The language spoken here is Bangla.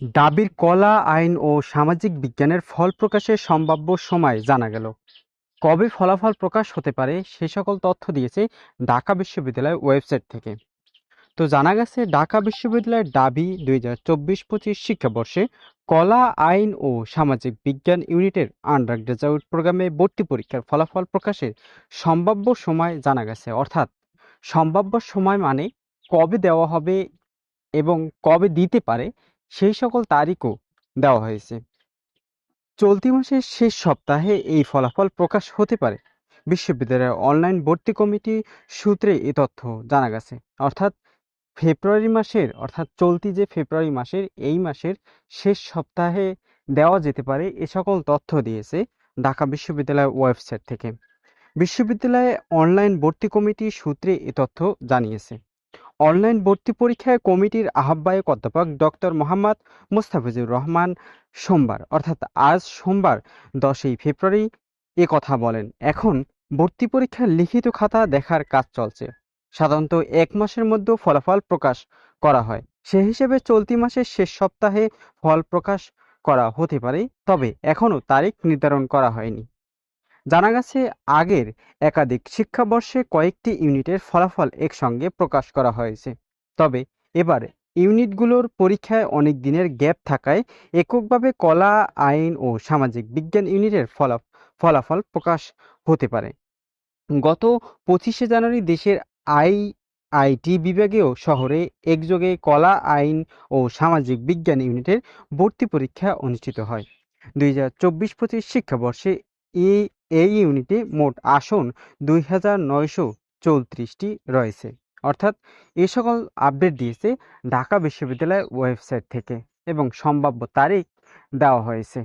ডাবির কলা, আইন ও সামাজিক বিজ্ঞানের ফল প্রকাশের সম্ভাব্য সময় জানা গেল। কবে ফলাফল প্রকাশ হতে পারে সে সকল তথ্য দিয়েছে ঢাকা বিশ্ববিদ্যালয়ের ওয়েবসাইট থেকে। তো জানা গেছে ঢাকা বিশ্ববিদ্যালয়ের ডাবি দুই হাজার চব্বিশ পঁচিশ শিক্ষাবর্ষে কলা, আইন ও সামাজিক বিজ্ঞান ইউনিটের আন্ডার গ্রাজুয়েট প্রোগ্রামে ভর্তি পরীক্ষার ফলাফল প্রকাশের সম্ভাব্য সময় জানা গেছে। অর্থাৎ সম্ভাব্য সময় মানে কবে দেওয়া হবে এবং কবে দিতে পারে সেই সকল তারিখও দেওয়া হয়েছে। চলতি মাসের শেষ সপ্তাহে এই ফলাফল প্রকাশ হতে পারে। বিশ্ববিদ্যালয়ের অনলাইন ভর্তি কমিটি সূত্রে এ তথ্য জানা গেছে। অর্থাৎ ফেব্রুয়ারি মাসের, অর্থাৎ চলতি যে ফেব্রুয়ারি মাসের, এই মাসের শেষ সপ্তাহে দেওয়া যেতে পারে এ সকল তথ্য দিয়েছে ঢাকা বিশ্ববিদ্যালয়ের ওয়েবসাইট থেকে। বিশ্ববিদ্যালয়ে অনলাইন ভর্তি কমিটি সূত্রে এ তথ্য জানিয়েছে। অনলাইন ভর্তি পরীক্ষায় কমিটির আহ্বায়ক অধ্যাপক ডক্টর মোহাম্মদ মুস্তাফিজুর রহমান সোমবার, অর্থাৎ আজ সোমবার, দশই ফেব্রুয়ারি, এ কথা বলেন। এখন ভর্তি পরীক্ষার লিখিত খাতা দেখার কাজ চলছে। সাধারণত এক মাসের মধ্যে ফলাফল প্রকাশ করা হয়। সে হিসেবে চলতি মাসের শেষ সপ্তাহে ফল প্রকাশ করা হতে পারে, তবে এখনও তারিখ নির্ধারণ করা হয়নি। জানা গেছে, আগের একাধিক শিক্ষাবর্ষে কয়েকটি ইউনিটের ফলাফল একসঙ্গে প্রকাশ করা হয়েছে। তবে এবার ইউনিটগুলোর পরীক্ষায় অনেক দিনের গ্যাপ থাকায় এককভাবে কলা, আইন ও সামাজিক বিজ্ঞান ইউনিটের ফলা ফলাফল প্রকাশ হতে পারে। গত পঁচিশে জানুয়ারি দেশের আই আইটি বিভাগীয় শহরে একযোগে কলা, আইন ও সামাজিক বিজ্ঞান ইউনিটের ভর্তি পরীক্ষা অনুষ্ঠিত হয়। দুই হাজার চব্বিশ পঁচিশ শিক্ষাবর্ষে এই এই ইউনিটে মোট আসন দুই হাজার নয়শো চৌত্রিশটি রয়েছে। অর্থাৎ এ সকল আপডেট দিয়েছে ঢাকা বিশ্ববিদ্যালয়ের ওয়েবসাইট থেকে এবং সম্ভাব্য তারিখ দেওয়া হয়েছে।